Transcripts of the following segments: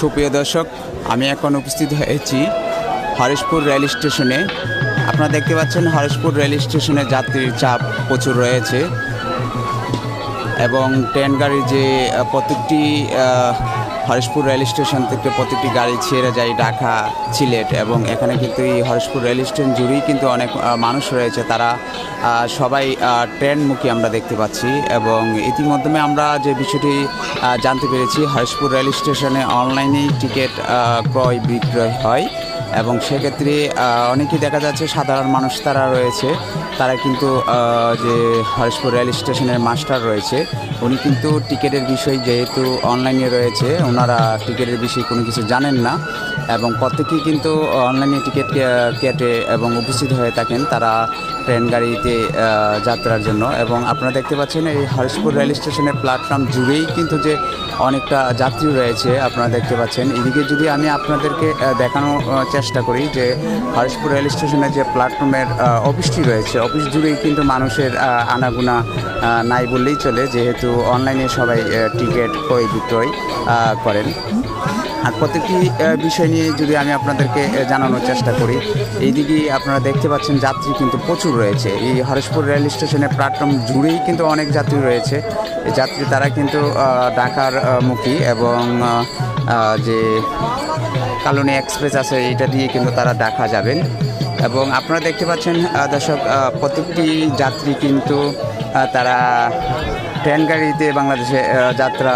সুপ্রিয় দর্শক, আমি এখন উপস্থিত হয়েছি হরেশপুর রেল স্টেশনে। আপনারা দেখতে পাচ্ছেন হরেশপুর রেল স্টেশনে যাত্রীর চাপ প্রচুর রয়েছে এবং ট্রেন গাড়ির যে প্রত্যেকটি হরেশপুর রেল স্টেশন থেকে প্রতিটি গাড়ি ছেড়ে যায় ঢাকা, সিলেট এবং এখানে কিন্তু এই হরেশপুর রেল স্টেশন জুড়েই কিন্তু অনেক মানুষ রয়েছে। তারা সবাই ট্রেন ট্রেনমুখী আমরা দেখতে পাচ্ছি এবং ইতিমধ্যে আমরা যে বিষয়টি জানতে পেরেছি, হরেশপুর রেল স্টেশনে অনলাইনেই টিকিট ক্রয় বিক্রয় হয়। এবং সেক্ষেত্রে অনেকেই দেখা যাচ্ছে সাধারণ মানুষ তারা রয়েছে। তারা কিন্তু যে হরেশপুর রেল স্টেশনের মাস্টার রয়েছে উনি কিন্তু টিকিটের বিষয় যেহেতু অনলাইনে রয়েছে ওনারা টিকিটের বিষয়ে কোনো কিছু জানেন না এবং প্রত্যেকেই কিন্তু অনলাইনে টিকিট কেটে এবং উপস্থিত হয়ে থাকেন তারা ট্রেন গাড়িতে যাত্রার জন্য। এবং আপনারা দেখতে পাচ্ছেন এই হরিশপুর রেল স্টেশনের প্ল্যাটফর্ম জুড়েই কিন্তু যে অনেকটা যাত্রী রয়েছে আপনারা দেখতে পাচ্ছেন। এদিকে যদি আমি আপনাদেরকে দেখানো আহ, চেষ্টা করি যে হরিশপুর রেল স্টেশনের যে প্ল্যাটফর্মের অফিসটি রয়েছে, অফিস জুড়েই কিন্তু মানুষের আনাগুনা নাই বললেই চলে, যেহেতু অনলাইনে সবাই টিকিট ক্রয় বিক্রয় করেন। আর প্রত্যেকটি বিষয় নিয়ে যদি আমি আপনাদেরকে জানানোর চেষ্টা করি, এইদিকে আপনারা দেখতে পাচ্ছেন যাত্রী কিন্তু প্রচুর রয়েছে। এই হরেশপুর রেল স্টেশনে প্ল্যাটফর্ম জুড়েই কিন্তু অনেক যাত্রী রয়েছে। যাত্রী তারা কিন্তু ঢাকার মুখী এবং যে কালনী এক্সপ্রেস আছে এটা দিয়ে কিন্তু তারা দেখা যাবেন। এবং আপনারা দেখতে পাচ্ছেন দর্শক প্রত্যেকটি যাত্রী কিন্তু তারা ট্রেন গাড়িতে বাংলাদেশে যাত্রা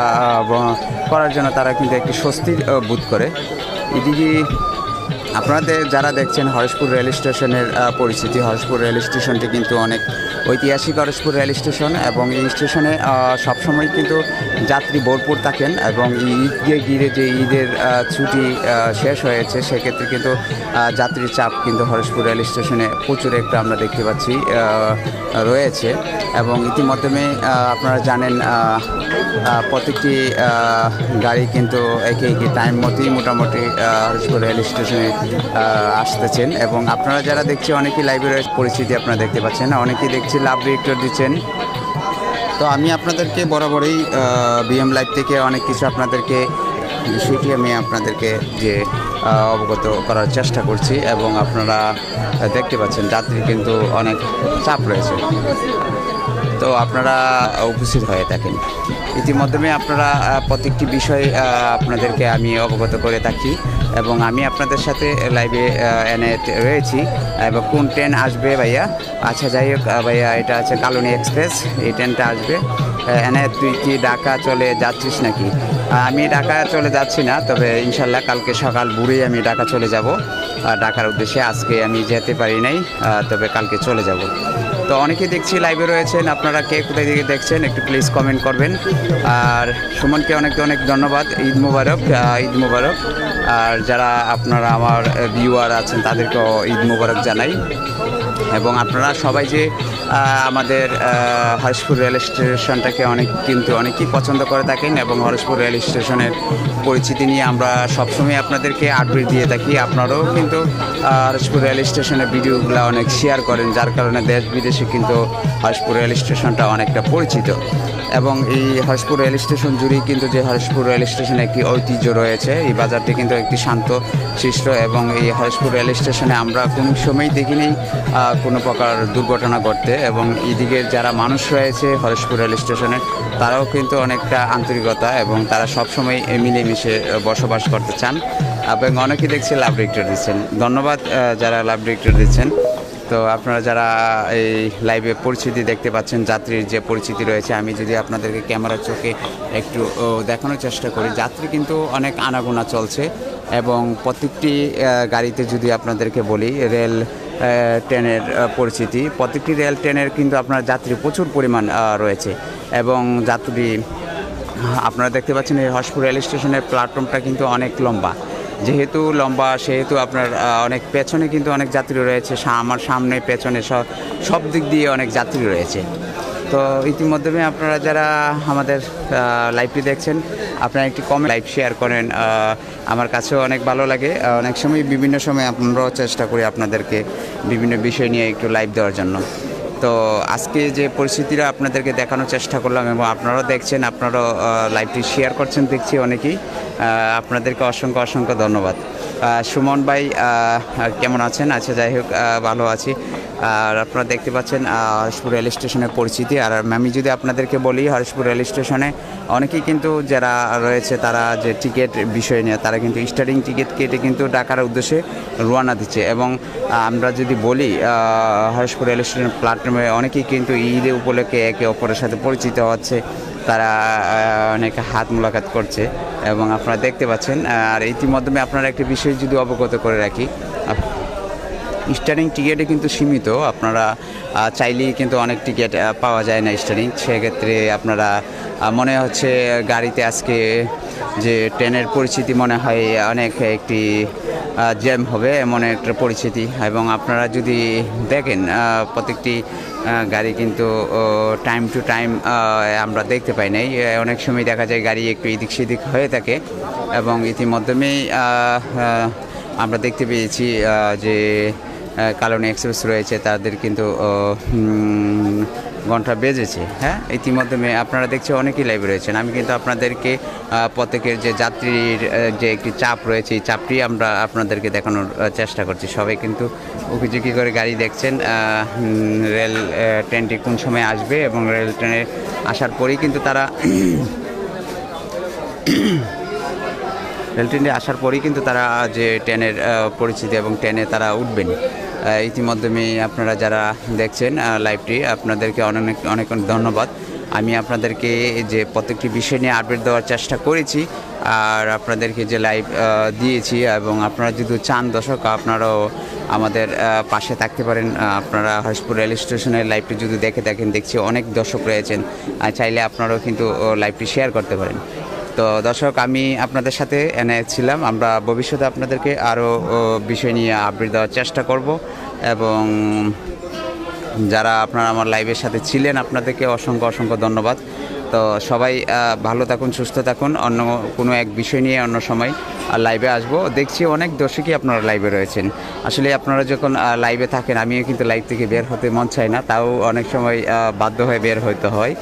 করার জন্য তারা কিন্তু একটি স্বস্তির বোধ করে। এদিকে আপনাদের যারা দেখছেন হরেশপুর রেল স্টেশনের পরিস্থিতি হরেশপুর রেল স্টেশনটি কিন্তু অনেক ঐতিহাসিক হরেশপুর রেল স্টেশন এবং এই স্টেশনে সবসময় কিন্তু যাত্রী ভরপুর থাকেন এবং ঈদকে ঘিরে যে ঈদের ছুটি শেষ হয়েছে, সেক্ষেত্রে কিন্তু যাত্রীর চাপ কিন্তু হরেশপুর রেল স্টেশনে প্রচুর একটা আমরা দেখতে পাচ্ছি রয়েছে এবং ইতিমধ্যে আপনারা জানেন প্রত্যেকটি গাড়ি কিন্তু একে একে টাইম মতোই মোটামুটি হরিশপুর রেল স্টেশনে আসতেছেন এবং আপনারা যারা দেখছি অনেকেই লাইব্রেরির পরিস্থিতি আপনারা দেখতে পাচ্ছেন, অনেকেই দেখছি লাভ রিয়েক্টর দিচ্ছেন। তো আমি আপনাদেরকে বরাবরই বিএম লাইভ থেকে অনেক কিছু আপনাদেরকে বিষয়টি আমি আপনাদেরকে যে অবগত করার চেষ্টা করছি এবং আপনারা দেখতে পাচ্ছেন যাত্রী কিন্তু অনেক চাপ রয়েছে। তো আপনারা উপস্থিত হয়ে থাকেন। ইতিমধ্যে আপনারা প্রত্যেকটি বিষয় আপনাদেরকে আমি অবগত করে থাকি এবং আমি আপনাদের সাথে লাইভে এনে রয়েছি। এবং কোন ট্রেন আসবে ভাইয়া? আচ্ছা যাই হোক ভাইয়া, এটা আছে কালনী এক্সপ্রেস এই ট্রেনটা আসবে। এনে তুই কি ঢাকা চলে যাচ্ছিস নাকি? আমি ঢাকা চলে যাচ্ছি না, তবে ইনশাল্লাহ কালকে সকাল বুড়েই আমি ঢাকা চলে যাব। ঢাকার উদ্দেশ্যে আজকে আমি যেতে পারি নাই তবে কালকে চলে যাব। তো অনেকেই দেখছি লাইভে রয়েছেন। আপনারা কে কোথায় দিকে দেখছেন, একটু প্লিজ কমেন্ট করবেন। আর সুমনকে অনেক অনেক ধন্যবাদ, ঈদ মুবারক ঈদ মুবারক। আর যারা আপনারা আমার ভিউয়ার আছেন, তাদেরকেও ঈদ মুবারক জানাই। এবং আপনারা সবাই যে আমাদের হরেশপুর রেল স্টেশনটাকে অনেক কিন্তু অনেকেই পছন্দ করে থাকেন এবং হরেশপুর রেল স্টেশনের পরিচিতি নিয়ে আমরা সবসময় আপনাদেরকে আপডেট দিয়ে থাকি। আপনারাও কিন্তু হরেশপুর রেল স্টেশনের ভিডিওগুলো অনেক শেয়ার করেন, যার কারণে দেশ বিদেশে কিন্তু হরেশপুর রেল স্টেশনটা অনেকটা পরিচিত। এবং এই হরেশপুর রেল স্টেশন জুড়েই কিন্তু যে হরেশপুর রেল স্টেশনে একটি ঐতিহ্য রয়েছে, এই বাজারটি কিন্তু একটি শান্ত সৃষ্ট এবং এই হরেশপুর রেল স্টেশনে আমরা কোনো সময়ই দেখিনি কোনো প্রকার দুর্ঘটনা ঘটতে এবং এদিকের যারা মানুষ রয়েছে হরেশপুর রেল স্টেশনে, তারাও কিন্তু অনেকটা আন্তরিকতা এবং তারা সবসময় মিলেমিশে বসবাস করতে চান। এবং অনেকেই দেখছি লাভ ডিরেক্টর দিচ্ছেন। ধন্যবাদ যারা লাভ ডিরেক্টর দিচ্ছেন। তো আপনারা যারা এই লাইভে পরিচিতি দেখতে পাচ্ছেন, যাত্রীর যে পরিচিতি রয়েছে, আমি যদি আপনাদেরকে ক্যামেরার চোখে একটু দেখানোর চেষ্টা করি। যাত্রী কিন্তু অনেক আনাগোনা চলছে এবং প্রত্যেকটি গাড়িতে যদি আপনাদেরকে বলি, রেল ট্রেনের পরিচিতি, প্রত্যেকটি রেল ট্রেনের কিন্তু আপনার যাত্রী প্রচুর পরিমাণ রয়েছে এবং যাত্রী, আপনারা দেখতে পাচ্ছেন এই হসপুর রেল স্টেশনের প্ল্যাটফর্মটা কিন্তু অনেক লম্বা। যেহেতু লম্বা, সেহেতু আপনার অনেক পেছনে কিন্তু অনেক যাত্রী রয়েছে আমার সামনে, পেছনে সব সব দিক দিয়ে অনেক যাত্রী রয়েছে। তো ইতিমধ্যে আপনারা যারা আমাদের লাইভটি দেখছেন, আপনারা একটি কমে লাইভ শেয়ার করেন আমার কাছেও অনেক ভালো লাগে। অনেক সময়, বিভিন্ন সময় আমরাও চেষ্টা করি আপনাদেরকে বিভিন্ন বিষয় নিয়ে একটু লাইভ দেওয়ার জন্য। তো আজকে যে পরিস্থিতিটা আপনাদেরকে দেখানোর চেষ্টা করলাম এবং আপনারাও দেখছেন, আপনারাও লাইভটি শেয়ার করছেন, দেখছি অনেকেই। আপনাদেরকে অসংখ্য অসংখ্য ধন্যবাদ। সুমন ভাই কেমন আছেন? আচ্ছা যাই হোক ভালো আছি। আর আপনারা দেখতে পাচ্ছেন হরিশপুর রেল স্টেশনের পরিচিতি। আর আমি যদি আপনাদেরকে বলি, হরিশপুর রেল স্টেশনে অনেকেই কিন্তু যারা রয়েছে, তারা যে টিকিট বিষয় নিয়ে, তারা কিন্তু স্টার্টিং টিকিট কেটে কিন্তু ঢাকার উদ্দেশ্যে রোয়ানা দিচ্ছে। এবং আমরা যদি বলি হরিশপুর রেল স্টেশনের প্ল্যাটফর্মে অনেকেই কিন্তু ঈদে উপলক্ষে একে অপরের সাথে পরিচিত হচ্ছে। তারা অনেকে হাত মোলাকাত করছে এবং আপনারা দেখতে পাচ্ছেন আর ইতিমধ্যে আপনারা একটি বিষয় যদি অবগত করে রাখি স্টারিং টিকিটে কিন্তু সীমিত, আপনারা চাইলেই কিন্তু অনেক টিকিট পাওয়া যায় না স্টারিং। সেক্ষেত্রে আপনারা মনে হচ্ছে গাড়িতে আজকে যে ট্রেনের পরিস্থিতি মনে হয় অনেক একটি জ্যাম হবে এমন একটা পরিস্থিতি। এবং আপনারা যদি দেখেন প্রত্যেকটি গাড়ি কিন্তু টাইম টু টাইম আমরা দেখতে পাই নাই। অনেক সময় দেখা যায় গাড়ি একটু এদিক সেদিক হয়ে থাকে এবং ইতিমধ্যেই আমরা দেখতে পেয়েছি যে কালনী এক্সপ্রেস রয়েছে, তাদের কিন্তু ঘণ্টা বেজেছে হ্যাঁ? ইতিমধ্যে আপনারা দেখছি অনেকেই লাইভে রয়েছেন। আমি কিন্তু আপনাদেরকে প্রত্যেকের যে যাত্রীর যে একটি চাপ রয়েছে, এই চাপটি আমরা আপনাদেরকে দেখানোর চেষ্টা করছি। সবাই কিন্তু উকিঝুঁকি করে গাড়ি দেখছেন রেল ট্রেনটি কোন সময় আসবে এবং রেল ট্রেনে আসার পরেই কিন্তু তারা রেল ট্রেনে আসার পরেই কিন্তু তারা যে ট্রেনের পরিচিতি এবং ট্রেনে তারা উঠবেন। ইতিমধ্যে আপনারা যারা দেখছেন লাইভটি আপনাদেরকে অনেক অনেক অনেক ধন্যবাদ। আমি আপনাদেরকে যে প্রত্যেকটি বিষয় নিয়ে আপডেট দেওয়ার চেষ্টা করেছি, আর আপনাদেরকে যে লাইভ দিয়েছি, এবং আপনারা যদি চান দর্শক, আপনারাও আমাদের পাশে থাকতে পারেন। আপনারা হরিশপুর রেল স্টেশনের লাইভটি যদি দেখে দেখেন দেখছি অনেক দর্শক রয়েছেন চাইলে আপনারাও কিন্তু লাইভটি শেয়ার করতে পারেন। তো দর্শক, আমি আপনাদের সাথে এনে ছিলাম। আমরা ভবিষ্যতে আপনাদেরকে আরও বিষয় নিয়ে আপডেট দেওয়ার চেষ্টা করব এবং যারা আপনারা আমার লাইভের সাথে ছিলেন, আপনাদেরকে অসংখ্য অসংখ্য ধন্যবাদ। তো সবাই ভালো থাকুন, সুস্থ থাকুন। অন্য কোনো এক বিষয় নিয়ে, অন্য সময় লাইভে আসব। দেখছি অনেক দর্শকই আপনারা লাইভে রয়েছেন। আসলে আপনারা যখন লাইভে থাকেন, আমিও কিন্তু লাইভ থেকে বের হতে মন চাই না। তাও অনেক সময় বাধ্য হয়ে বের হতে হয়।